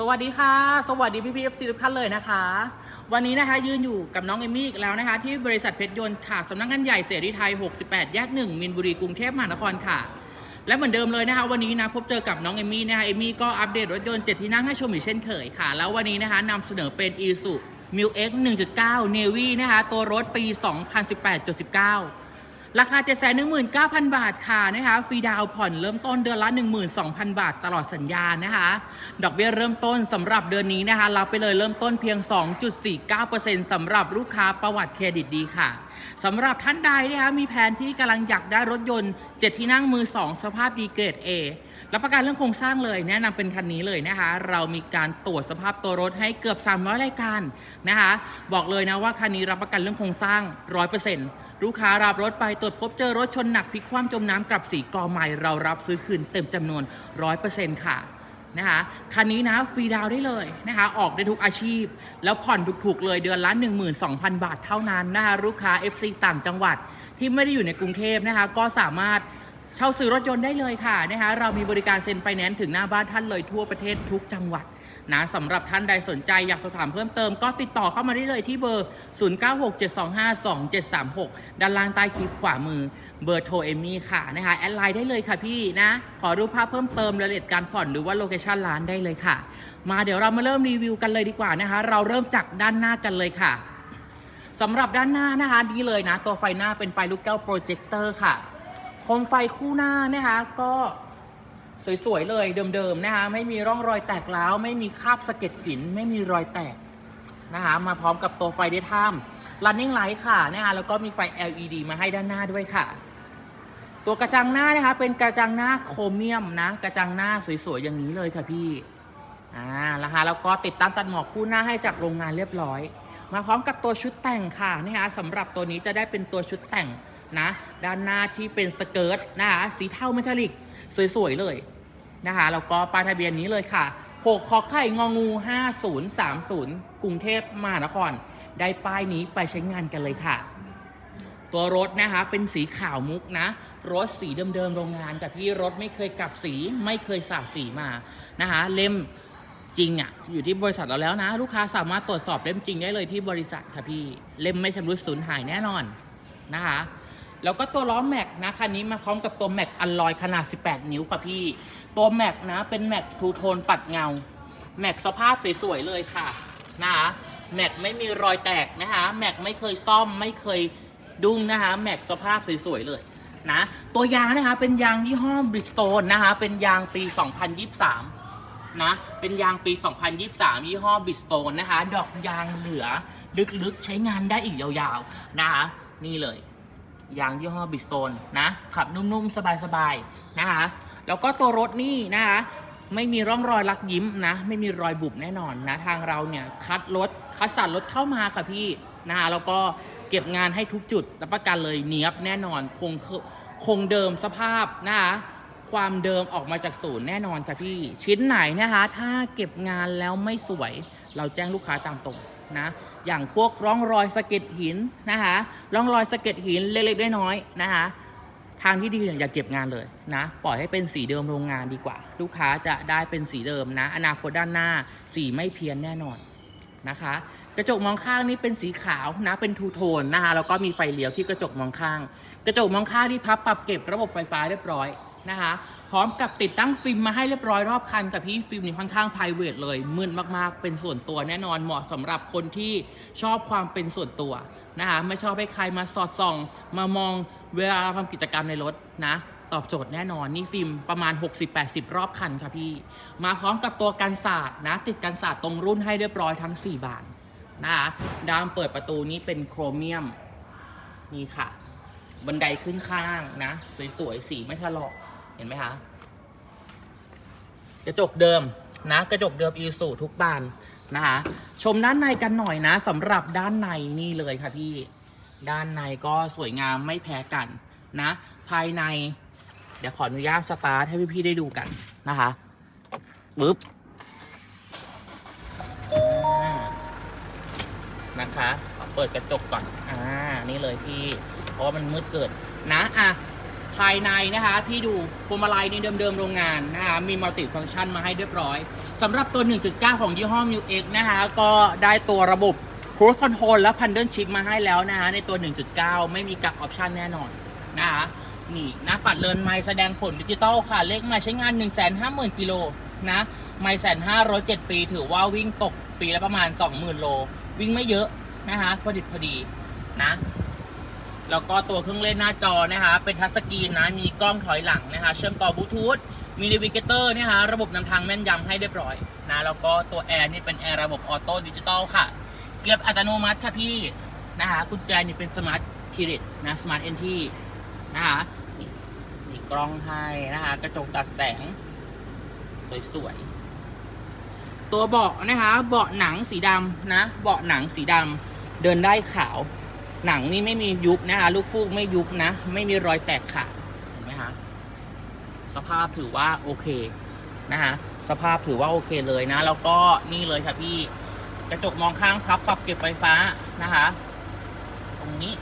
สวัสดีค่ะ สวัสดีพี่พี่เอฟซีทุกท่านเลยนะคะ วันนี้นะคะยืนอยู่กับน้องเอมี่อีกแล้วนะคะ ที่บริษัทเพชรยนต์ค่ะสำนักงานใหญ่เสรีไทย 68 แยก 1 มินบุรีกรุงเทพมหานครค่ะ และเหมือนเดิมเลยนะคะ วันนี้นะพบเจอกับน้องเอมี่นะคะเอมี่ก็อัปเดตรถยนต์ 7 ที่นั่งให้ชมอีกเช่นเคยค่ะ แล้ววันนี้นะคะนำเสนอเป็น i s u m i l X 1.9 Navy นะคะตัวรถปี 2018.19 ราคา 719,000 บาทค่ะนะคะฟรีดาวน์ผ่อนเริ่มต้นเดือนละ 12,000 บาทตลอดสัญญานะคะ ดอกเบี้ยเริ่มต้นสำหรับเดือนนี้นะคะรับไปเลยเริ่มต้นเพียง 2.49%สำหรับลูกค้าประวัติเครดิตดีค่ะสำหรับท่านใดนะคะมีแผนที่กำลังอยากได้รถยนต์ 7 ที่นั่งมือ 2 สภาพดีเกรด A รับประกันเรื่องโครงสร้างเลย แนะนำเป็นคันนี้เลยนะคะ เรามีการตรวจสภาพตัวรถให้เกือบ 300 รายการนะคะ บอกเลยนะว่าคันนี้รับประกันเรื่องโครงสร้าง 100% ลูกค้ารับรถไปตรวจพบเจอรถชนหนักพลิกคว่ำจมน้ำกลับสีกอใหม่เรารับซื้อคืนเต็มจำนวน 100%ค่ะนะคะคันนี้นะฟรีดาวได้เลยนะคะออกได้ทุกอาชีพ แล้วผ่อนถูกๆเลยเดือนละ 12,000 บาทเท่านั้นนะคะลูกค้า FC ต่างจังหวัดที่ไม่ได้อยู่ในกรุงเทพนะคะก็สามารถเช่าซื้อรถยนต์ได้เลยค่ะนะคะเรามีบริการเซ็นไฟแนนซ์ถึงหน้าบ้านท่านเลยทั่วประเทศทุกจังหวัด นะสำหรับท่านใดสนใจอยากสอบถามเพิ่มเติมก็ติดต่อเข้ามาได้เลยที่เบอร์ 0967252736 ด้านล่างใต้คลิปขวามือเบอร์โทรเอมี่ค่ะนะคะแอดไลน์ได้เลยค่ะพี่นะ ขอรูปภาพเพิ่มเติมรายละเอียดการผ่อนหรือว่าโลเคชันร้านได้เลยค่ะ มาเดี๋ยวเรามาเริ่มรีวิวกันเลยดีกว่านะคะ เราเริ่มจากด้านหน้ากันเลยค่ะสำหรับด้านหน้านะคะนี่เลยนะ ตัวไฟหน้าเป็นไฟลูกแก้วโปรเจคเตอร์ค่ะโคมไฟคู่หน้านะคะก็ สวยๆเลยเดิมๆนะคะไม่มีร่องรอยแตกร้าวไม่มีคราบสะเก็ดกลิ่นไม่มีรอยแตกนะคะมาพร้อมกับตัวไฟได้ท่าม running light ค่ะนะคะแล้วก็มีไฟ LED มาให้ด้านหน้าด้วยค่ะ ตัวกระจังหน้านะคะเป็นกระจังหน้าโครเมียมนะ กระจังหน้าสวยๆอย่างนี้เลยค่ะพี่อ่านะคะแล้วก็ติดตั้งตัดหมอกคู่หน้าให้จากโรงงานเรียบร้อย มาพร้อมกับตัวชุดแต่งค่ะนะคะสำหรับตัวนี้จะได้เป็นตัวชุดแต่งนะ ด้านหน้าที่เป็นสเกิร์ตนะคะสีเทาเมทัลลิก สวยๆเลยนะคะแล้วก็ป้ายทะเบียนนี้เลยค่ะ6คอไข่งองู 5030 กรุงเทพมหานคร ได้ป้ายนี้ไปใช้งานกันเลยค่ะ ตัวรถนะคะเป็นสีขาวมุกนะ รถสีเดิมๆโรงงานแต่พี่รถไม่เคยกลับสีไม่เคยสาดสีมานะคะเล่มจริงอะ่ะอยู่ที่บริษัทเราแล้วนะ ลูกค้าสามารถตรวจสอบเล่มจริงได้เลยที่บริษัทค่ะพี่เล่มไม่ชำรุดสูญหายแน่นอนนะคะ แล้วก็ตัวล้อแม็กนะคันนี้มาพร้อมกับตัวแม็กอัลลอยขนาด 18 นิ้วค่ะพี่ ตัวแม็กนะเป็นแม็กทูโทนปัดเงา แม็กสภาพสวยๆเลยค่ะนะคะแม็กไม่มีรอยแตกนะคะแม็กไม่เคยซ่อมไม่เคยดุ้งนะคะแม็กสภาพสวยๆเลยนะตัวยางนะคะเป็นยางยี่ห้อบริสโตนนะคะเป็นยางปี 2023 นะ เป็นยางปี 2023 ยี่ห้อบิสโตนนะคะ ดอกยางเหลือลึกๆใช้งานได้อีกยาวๆนะคะนี่เลย ยางยี่ห้อบิสโตนนะ ขับนุ่มๆ สบายๆ นะคะ แล้วก็ตัวรถนี่นะคะ ไม่มีร่องรอยลักยิ้มนะ ไม่มีรอยบุบแน่นอนนะ ทางเราเนี่ยคัดรถ คัดสรรรถเข้ามาค่ะพี่นะคะ แล้วก็เก็บงานให้ทุกจุด รับประกันเลยเนียบแน่นอน คงคงเดิมสภาพนะคะความเดิมออกมาจากศูนย์แน่นอนค่ะพี่ ชิ้นไหนนะคะ ถ้าเก็บงานแล้วไม่สวย เราแจ้งลูกค้าตามตรงนะ อย่างพวกร่องรอยสะเก็ดหินนะคะ ร่องรอยสะเก็ดหินเล็กๆน้อยๆนะคะ ทางที่ดีเนี่ยอย่าเก็บงานเลยนะ ปล่อยให้เป็นสีเดิมโรงงานดีกว่า ลูกค้าจะได้เป็นสีเดิมนะ อนาคตด้านหน้าสีไม่เพี้ยนแน่นอนนะคะ กระจกมองข้างนี่เป็นสีขาวนะ เป็นทูโทนนะคะ แล้วก็มีไฟเลี้ยวที่กระจกมองข้าง กระจกมองข้างที่พับปรับเก็บระบบไฟฟ้าเรียบร้อย นะคะ พร้อมกับติดตั้งฟิล์มมาให้เรียบร้อยรอบคันกับพี่ฟิล์มนี่ค่อนข้าง p r i v a t เลยมืดมากๆ เป็นส่วนตัวแน่นอนเหมาะสำหรับคนที่ชอบความเป็นส่วนตัวนะคะไม่ชอบให้ใครมาสอดส่อง มามองเวลาเราทำกิจกรรมในรถนะตอบโจทย์แน่นอน นี่ฟิล์มประมาณ 60-80 รอบคันค่ะพี่ มาพร้อมกับตัวกันศาสตร์นะ ติดกันศาสตร์ตรงรุ่นให้เรียบร้อยทั้ง 4 บานนะคะดามเปิดประตูนี้เป็นโครเมียม นี่ค่ะ บันไดขึ้นข้างนะ สวยๆ สีไม่ถลอก เห็นไหมคะกระจกเดิมนะ กระจกเดิมอีสูทุกบานนะคะชมด้านในกันหน่อยนะสำหรับด้านในนี่เลยค่ะพี่ด้านในก็สวยงามไม่แพ้กันนะ ภายใน เดี๋ยวขออนุญาตสตาร์ทให้พี่ๆได้ดูกันนะคะปึ๊บนะคะขอเปิดกระจกก่อนอ่านี่เลยพี่ เพราะว่ามันมืดเกิดนะอะ ภายในนะคะพี่ดูพวงมาลัยในเดิมๆโรงงานนะคะมีมัลติฟังก์ชันมาให้เรียบร้อยสำหรับตัว 1.9 ของยี่ห้อ m ิ X นะคะก็ได้ตัวระบบ Cruise Control และ Paddle Shift มาให้แล้วนะคะในตัว 1.9 ไม่มีกักออปชันแน่นอนนะคะนี่หน้าปัดเลินไม้แสดงผลดิจิตอลค่ะเลขไม้ใช้งาน 150,000กิโลนะไม่แสนห้ารถเจ็ดปี ถือว่าวิ่งตกปีละประมาณ 20,000 โล วิ่งไม่เยอะนะคะพอดิบพอดีนะ แล้วก็ตัวเครื่องเล่นหน้าจอนะคะเป็นทัชสกรีนนะมีกล้องถอยหลังนะคะเชื่อมต่อบลูทูธมีน a วิเกเตอร์นะคะระบบนำทางแม่นยำให้เรียบร้อยนะแล้วก็ตัวแอร์นี่เป็นแอร์ระบบออโต้ดิจิตอลค่ะ เกียร์อัตโนมัติค่ะพี่นะคะกุญแจนี่เป็นสมาร์ทคีริตนะสมาร์ทเอนทีนะคะนี่มีกล้องให้นะคะกระจกตัดแสง สวยๆ ตัวเบาะนะคะเบาะหนังสีดำนะ เบาะหนังสีดำเดินได้ขาว หนังนี่ไม่มียุบนะคะลูกฟูกไม่ยุบนะ ไม่มีรอยแตกขาดเห็นไหมคะสภาพถือว่าโอเคนะคะสภาพถือว่าโอเคเลยนะ แล้วก็นี่เลยค่ะพี่กระจกมองข้างพับปรับเก็บไฟฟ้านะคะ ตรงนี้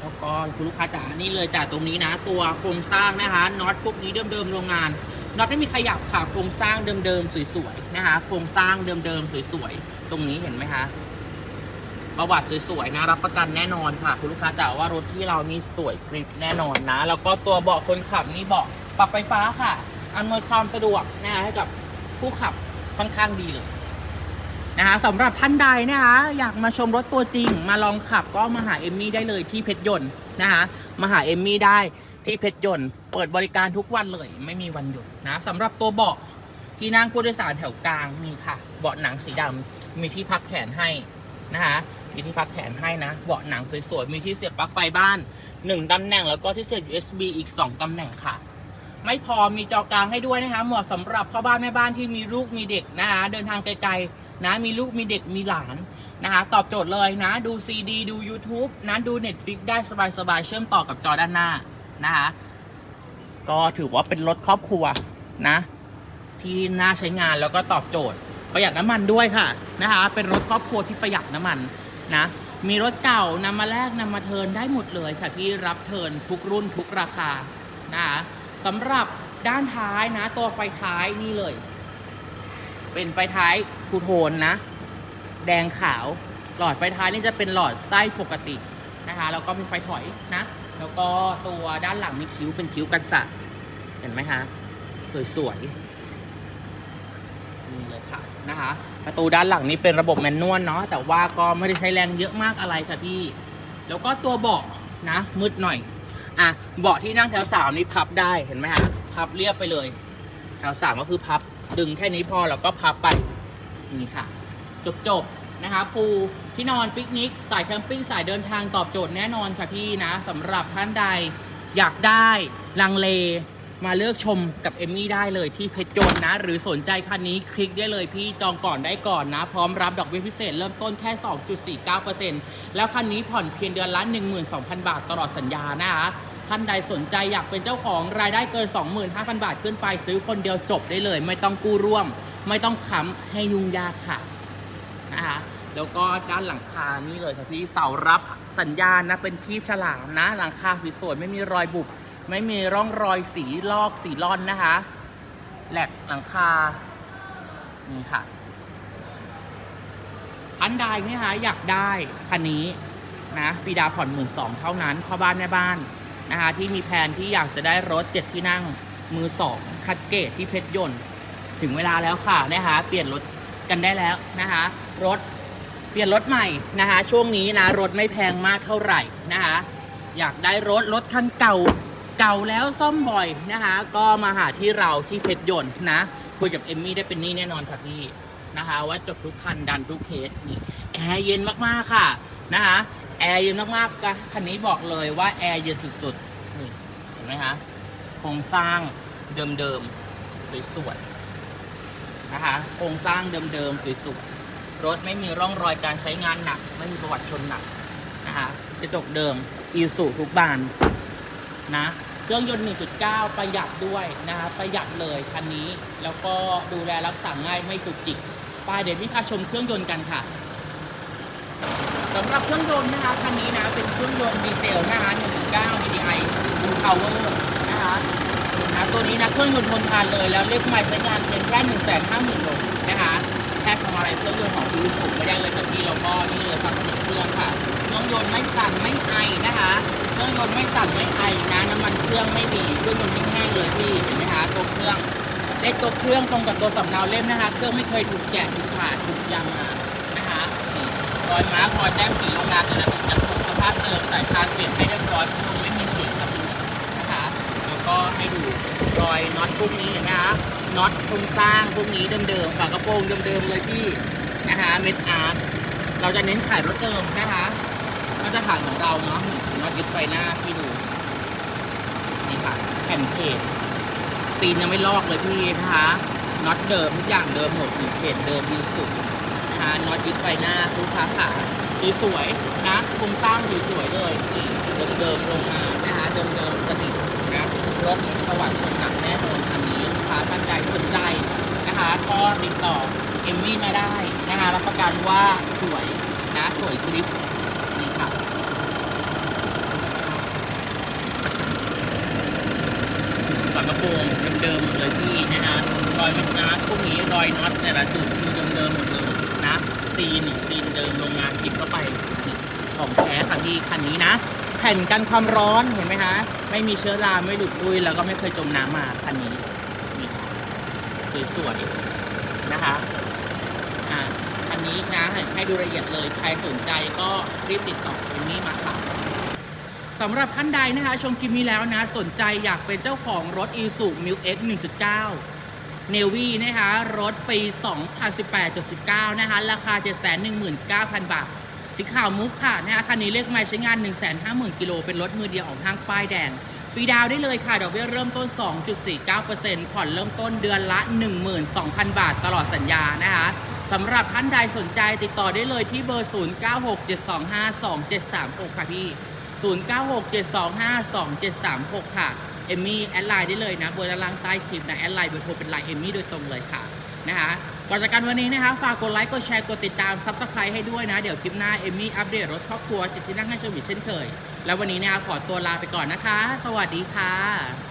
แล้วก็คุณลูกค้าจ๋านี่เลยจากตรงนี้นะ ตัวโครงสร้างนะคะน็อตพวกนี้เดิมๆโรงงานน็อตไม่มีขยับค่ะโครงสร้างเดิมๆสวยๆนะคะ โครงสร้างเดิมๆสวยๆตรงนี้เห็นไหมคะ ประวัติสวยๆนะรับประกันแน่นอนค่ะ คุณลูกค้าจ๋าว่ารถที่เรานี่สวยกริบแน่นอนนะ แล้วก็ตัวเบาะคนขับนี่เบาะปรับไฟฟ้าค่ะอำนวยความสะดวกนะคะให้กับผู้ขับค่อนข้างดีเลยนะคะสำหรับท่านใดนะคะ อยากมาชมรถตัวจริง มาลองขับก็มาหาเอมมี่ได้เลยที่เพชรยนต์นะคะมาหาเอมมี่ได้ที่เพชรยนต์เปิดบริการทุกวันเลย ไม่มีวันหยุดนะสำหรับตัวเบาะที่นั่งผู้โดยสารแถวกลางนี่ค่ะ เบาะหนังสีดำมีที่พักแขนให้นะคะ มีที่พักแขนให้นะ เบาะหนังสวยๆ มีที่เสียบปลั๊กไฟบ้าน 1ตำแหน่งแล้วก็ที่เสียบ USB อีก 2ตำแหน่งค่ะ ไม่พอมีจอกลางให้ด้วยนะคะ เหมาะสำหรับพ่อบ้านแม่บ้านที่มีลูกมีเด็กนะคะเดินทางไกลๆนะ มีลูกมีเด็กมีหลานนะคะตอบโจทย์เลยนะ ดูซีดีดู YouTube นะดู Netflix ได้สบายๆ เชื่อมต่อกับจอด้านหน้านะคะก็ถือว่าเป็นรถครอบครัวนะ ที่น่าใช้งานแล้วก็ตอบโจทย์ประหยัดน้ำมันด้วยค่ะนะคะ เป็นรถครอบครัวที่ประหยัดน้ำมัน นะ มีรถเก่านำมาแลกนำมาเทินได้หมดเลยค่ะที่รับเทินทุกรุ่นทุกราคานะคะสำหรับด้านท้ายนะ ตัวไฟท้ายนี่เลย เป็นไฟท้ายคูโทนนะ แดงขาวหลอดไฟท้ายนี่จะเป็นหลอดไส้ปกตินะคะแล้วก็มีไฟถอยนะ แล้วก็ตัวด้านหลังมีคิ้วเป็นคิ้วกันสัตว์เห็นไหมคะสวยๆ นี่เลยค่ะนะคะ ประตูด้านหลังนี้เป็นระบบแมนนวลเนาะแต่ว่าก็ไม่ได้ใช้แรงเยอะมากอะไรค่ะพี่ แล้วก็ตัวเบาะนะมืดหน่อยอะเบาะที่นั่งแถวสามนี่พับได้เห็นไหมฮะพับเรียบไปเลย แถวสามก็คือพับดึงแค่นี้พอแล้วก็พับไปนี่ค่ะ จบจบๆนะคะปูที่นอนปิกนิกสายแคมปิ้งสายเดินทางตอบโจทย์แน่นอนค่ะพี่นะสำหรับท่านใดอยากได้ลังเล มาเลือกชมกับเอมมี่ได้เลยที่เพชรยนต์นะ หรือสนใจคันนี้คลิกได้เลยพี่จองก่อนได้ก่อนนะ พร้อมรับดอกเบี้ยพิเศษเริ่มต้นแค่ 2.49%แล้วคันนี้ผ่อนเพียงเดือนละ 12,000 บาทตลอดสัญญานะคะท่านใดสนใจอยากเป็นเจ้าของรายได้เกิน 25,000 บาทขึ้นไปซื้อคนเดียวจบได้เลย ไม่ต้องกู้ร่วม ไม่ต้องค้ำให้ยุ่งยากค่ะนะคะแล้วก็ด้านหลังคานี่เลยค่ะพี่เสารับสัญญาณนะเป็นคีบฉลามนะ หลังคาสวยๆไม่มีรอยบุบ ไม่มีร่องรอยสีลอกสีร่อนนะคะ แหลกหลังคา นี่ค่ะ อันใดเนี่ยคะอยากได้คันนี้นะปีดาผ่อนหมื่นสองเท่านั้นพ่อบ้านแม่บ้านนะคะที่มีแผนที่อยากจะได้รถเจ็ดที่นั่งมือสองคัดเกตที่เพชรยนต์ถึงเวลาแล้วค่ะนะคะเปลี่ยนรถกันได้แล้วนะคะรถเปลี่ยนรถใหม่นะคะช่วงนี้นะรถไม่แพงมากเท่าไหร่นะคะอยากได้รถรถคันเก่า เก่าแล้วซ่อมบ่อยนะคะ ก็มาหาที่เราที่เพชรยนต์นะคุยกับเอมมี่ได้เป็นนี่แน่นอนค่ะพี่นะคะว่าจบทุกคันดันทุกเคสนี่แอร์เย็นมากๆค่ะนะคะแอร์เย็นมากๆคันนี้บอกเลยว่าแอร์เย็นสุดๆนี่เห็นไหมคะโครงสร้างเดิมๆสวยๆนะคะโครงสร้างเดิมๆสวยๆรถไม่มีร่องรอยการใช้งานหนัก ไม่มีประวัติชนหนักนะคะกระจกเดิมอีสูทุกบาน นะเครื่องยนต์ 1.9 ประหยัดด้วยนะคะประหยัดเลยคันนี้แล้วก็ดูแลรักษาง่ายไม่จุกจิกไปเดี๋ยวพี่พาชมเครื่องยนต์กันค่ะสำหรับเครื่องยนต์นะคะคันนี้นะเป็นเครื่องยนต์ดีเซลนะคะ1.9 DDI Blue Power นะคะนะตัวนี้นะเครื่องยนต์ทนทานเลยแล้วเรียกไม่ใช้งานเพียงแค่หนึ่งแสนห้าหมื่นโลนะคะแค่ทำอะไรเครื่องยนต์ของดูสูงไม่ได้เลยครับพี่แล้วก็นี่เลยฟังเสียงเครื่องค่ะเครื่องยนต์ไม่สั่นไม่ไอนะคะ ยนต์ไม่สั่นไม่ไอนะน้ำมันเครื่องไม่มีเครื่องยนต์แห้งเลยพี่เห็นไหมคะตัวเครื่องเลขตัวเครื่องตรงกับตัวสำเนาเล่มนะคะ เครื่องไม่เคยถูกแกะถูกขาดถูกยางมานะคะรอยม้ารอยแต้มสีโรงงานแต่ละจุดยังคงสภาพเดิมสายพานเปลี่ยนให้เรียบร้อยคงไม่มีเสียงครับพี่นะคะแล้วก็ให้ดูรอยน็อตพวกนี้เห็นไหมคะน็อตโครงสร้างพวกนี้เดิมๆฝากระโปรงเดิมๆเลยพี่นะคะเม็ดอาร์ตเราจะเน้นขายรถเดิมนะคะ มาตรฐานของเราเนาะนี่น็อตยึดไฟหน้าพี่ดู นี่ค่ะแผ่นเพจซีนยังไม่ลอกเลยพี่นะคะน็อตเดิมทุกอย่างเดิมหมดหนึ่เพจเดิมดีสุดนะคะน็อตยึดไฟหน้าลูกค้าขาสวยนะโครงสร้างสวยเลยนี่เดิมๆโรงงานะคะเดิมๆสนิทนะรถประวัติคนหนักแน่นอนคันนี้ลูกค้าท่านใดสนใจนะคะก็ติดต่อเอมมี่มาได้นะคะรับประกันว่าสวยนะสวยคลิปนี่ค่ะฝากระโปรง เดิมๆหมดเลยพี่นะคะรอยมันนะพวกนี้รอยน็อตแต่ละจุดคือเดิมๆหมดเลยนะซีนซีนเดิมโรงงานติดเข้าไปของแท้ค่ะพี่คันนี้นะ แผ่นกันความร้อนเห็นไหมคะไม่มีเชื้อราไม่หลุดลุยแล้วก็ไม่เคยจมน้ำมาคันนี้นี่สวยๆนะคะอ่าคันนี้นะให้ดูละเอียดเลยใครสนใจก็รีบติดต่อเอมมี่มาค่ะ สำหรับท่านใดนะคะ ชมคลิปนี้แล้วนะ สนใจอยากเป็นเจ้าของรถ i s u m i l X 1.9เนวี่นะคะ รถปี 2018-19 นะคะ ราคา 719,000 บาท สีขาวมุกค่ะนะคะคันนี้เลขไม้ใช้งาน 150,000 กิโล เป็นรถมือเดียวออกทางป้ายแดงฟรีดาวได้เลยค่ะ ดอกเบี้ยเริ่มต้น 2.49%ผ่อนเริ่มต้นเดือนละ 12,000 บาท ตลอดสัญญานะคะสำหรับท่านใดสนใจติดต่อได้เลยที่เบอร์ 0967252736 ค่ะพี่ 0967252736 ค่ะ เอมมี่แอดไลน์ได้เลยนะบนด้านล่างใต้คลิปนะแอดไลน์เบอร์โทรเป็นไลน์เอมมี่โดยตรงเลยค่ะนะคะก่อนจากกันวันนี้นะคะฝากกดไลค์ กดแชร์ กดติดตามซับสไครต์ให้ด้วยนะ เดี๋ยวคลิปหน้า เอมมี่อัปเดตรถครอบครัวจิตที่นั่งให้ชมอีกเช่นเคย แล้ววันนี้นะคะขอตัวลาไปก่อนนะคะ สวัสดีค่ะ